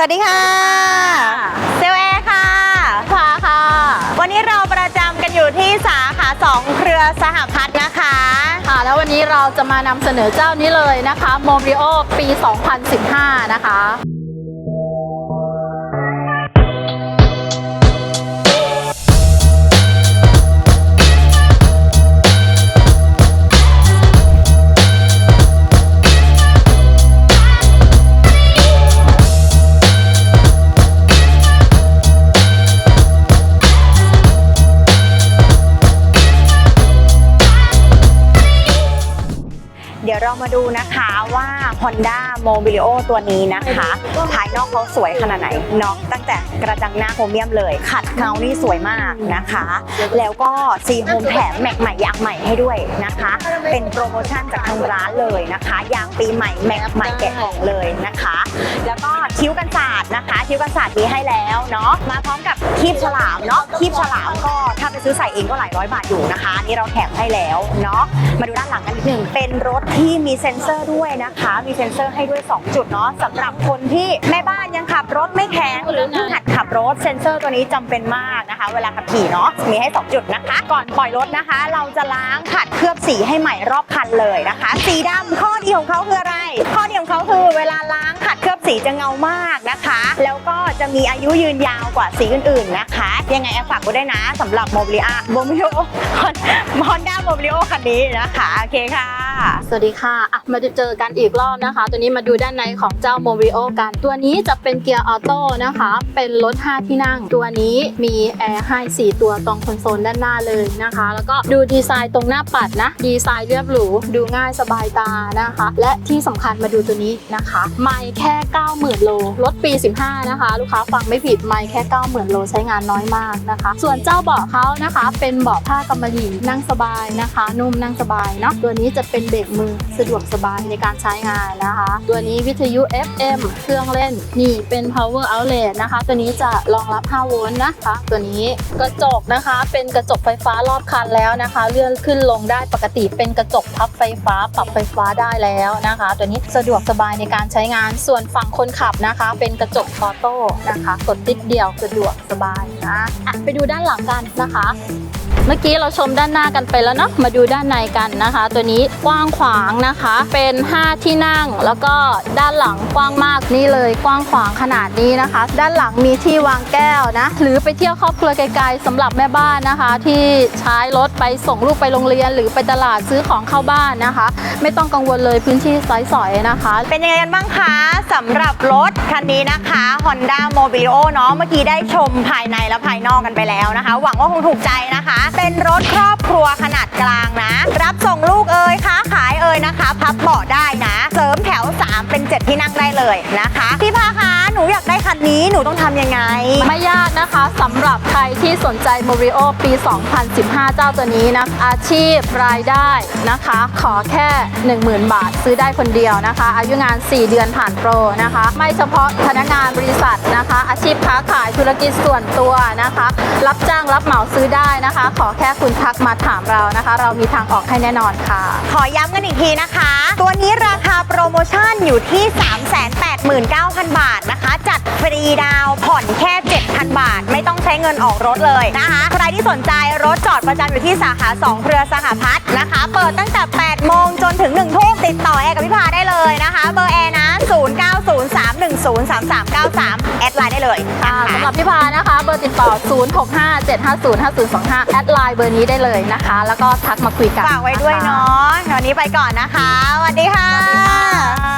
สวัสดีค่ะ เซลแอร์ค่ะค่ะค่ะ วันนี้เราประจำกันอยู่ที่สาขา2เครือสหพัฒน์นะคะ ค่ะ แล้ววันนี้เราจะมานำเสนอเจ้านี้เลยนะคะ โมบิโอปี 2015 นะคะ มาดูนะคะว่า Honda Mobilio ตัวนี้นะคะ ภายนอกเขาสวยขนาดไหนเนาะตั้งแต่กระจังหน้าโครเมียมเลย ขัดเงานี่สวยมากนะคะ แล้วก็ซีโฮมแถมแม็กใหม่ยางใหม่ให้ด้วยนะคะ เป็นโปรโมชั่นจากทางร้านเลยนะคะ ยางปีใหม่แม็กใหม่แกะกล่องเลยนะคะ แล้วก็คิ้วกันศาสตร์นะคะ คิ้วกันศาสตร์มีให้แล้วเนาะมาพร้อม คีบฉลามเนาะคีบฉลามก็ถ้าไปซื้อใส่เองก็หลายร้อยบาทอยู่นะคะนี่เราแถมให้แล้วเนาะมาดูด้านหลังกันนิดหนึ่งเป็นรถที่มีเซ็นเซอร์ด้วยนะคะ มีเซ็นเซอร์ให้ด้วย 2 จุดเนาะสำหรับคนที่แม่บ้านยังขับรถไม่แข็งหรือเพิ่งหัดขับรถเซ็นเซอร์ตัวนี้จำเป็นมากนะคะ เวลาขับขี่เนาะมีให้ 2 จุดนะคะ ก่อนปล่อยรถนะคะ เราจะล้างขัดเคลือบสีให้ใหม่รอบคันเลยนะคะ สีดำข้อดีของเขาคืออะไร ข้อดีของเขาคือเวลาล้างขัดเคลือบสีจะเงามากนะคะ แล้วก จะมีอายุยืนยาวกว่าสีอื่นๆนะคะ ยังไงแอฟฝากกูได้นะสำหรับโมบิลิอาโมบิลิโอฮอนด้าโมบิลิโอคันนี้นะคะ โอเคค่ะ สวัสดีค่ะอะ มาเจอกันอีกรอบนะคะ ตัวนี้มาดูด้านในของเจ้าโมบิโอกัน ตัวนี้จะเป็นเกียร์ออโต้นะคะ เป็นรถ 5 ที่นั่ง ตัวนี้มีแอร์ให้ 4 ตัวตรงคอนโซลด้านหน้าเลยนะคะ แล้วก็ดูดีไซน์ตรงหน้าปัดนะ ดีไซน์เรียบหรู ดูง่ายสบายตานะคะ และที่สำคัญมาดูตัวนี้นะคะ ไม่แค่ 90,000 โล รถปี 15 นะคะ ลูกค้าฟังไม่ผิด ไม่แค่ 90,000 โลใช้งานน้อยมากนะคะ ส่วนเจ้าเบาะเขานะคะ เป็นเบาะผ้ากำมะหยี่นั่งสบายนะคะ นุ่มนั่งสบายเนาะ ตัวนี้จะเป็นเบรกมือสะดวกสบายในการใช้งานนะคะ ตัวนี้วิทยุ FM เครื่องเล่นนี่เป็น power outlet นะคะ ตัวนี้จะรองรับ 5 โวลต์นะคะ ตัวนี้กระจกนะคะ เป็นกระจกไฟฟ้ารอบคันแล้วนะคะ เลื่อนขึ้นลงได้ปกติเป็นกระจกพับไฟฟ้าปรับไฟฟ้าได้แล้วนะคะ ตัวนี้สะดวกสบายในการใช้งานส่วนฝั่งคนขับนะคะ เป็นกระจกออโต้นะคะ กดติดเดียวสะดวกสบาย อะไปดูด้านหลังกันนะคะ เมื่อกี้เราชมด้านหน้ากันไปแล้วเนาะมาดูด้านในกันนะคะ ตัวนี้กว้างขวางนะคะ เป็น 5 ที่นั่ง แล้วก็ด้านหลังกว้างมากนี่เลยกว้างขวางขนาดนี้นะคะ ด้านหลังมีที่วางแก้วนะ หรือไปเที่ยวครอบครัวไกลๆสำหรับแม่บ้านนะคะ ที่ใช้รถไปส่งลูกไปโรงเรียน หรือไปตลาดซื้อของเข้าบ้านนะคะ ไม่ต้องกังวลเลยพื้นที่ไซส์สอยนะคะ เป็นยังไงกันบ้างคะสำหรับรถคันนี้นะคะ Honda Mobilio เนาะเมื่อกี้ได้ชมภายในแล้วะภายนอกกันไปแล้วนะคะ หวังว่าคงถูกใจนะคะ เป็นรถครอบครัวขนาดกลางนะ รับส่งลูกเอ่ยค้าขายเอ่ยนะคะ พับเบาะได้นะ เสริมแถว 3 เป็น 7 ที่นั่งได้เลยนะคะ นนี้หนูต้องทำยังไง ไม่ยากนะคะสำหรับใครที่สนใจ m o r i o ปี 2015 เจ้าตัวนี้นะอาชีพรายได้นะคะ ขอแค่ 10,000 บาทซื้อได้คนเดียวนะคะ อายุงาน 4 เดือนผ่านโปรนะคะ ไม่เฉพาะพนักงานบริษัทนะคะ อาชีพค้าขายธุรกิจส่วนตัวนะคะ รับจ้างรับเหมาซื้อได้นะคะ ขอแค่คุณทักมาถามเรานะคะ เรามีทางออกให้แน่นอนค่ะ ขอย้ำกันอีกทีนะคะ ตัวนี้ราคาโปรโมชั่นอยู่ที่ 389,000 บาทนะคะจัด ฟรีดาวน์ผ่อนแค่ 7,000 บาท ไม่ต้องใช้เงินออกรถเลยนะคะ ใครที่สนใจรถจอดประจำอยู่ที่สาขา 2 เครือสหพัฒน์นะคะ เปิดตั้งแต่ 8 โมงจนถึง 1 ทุ่มติดต่อแอร์กับพี่พาได้เลยนะคะ เบอร์แอร์นะ 0903103393 แอดไลน์ได้เลยค่ะนะคะสำหรับพี่พานะคะ เบอร์ติดต่อ 0657505025 แอดไลน์เบอร์นี้ได้เลยนะคะ แล้วก็ทักมาคุยกันฝากไว้ด้วยเนาะวันนี้ไปก่อนนะคะสวัสดีค่ะสวัสดีค่ะ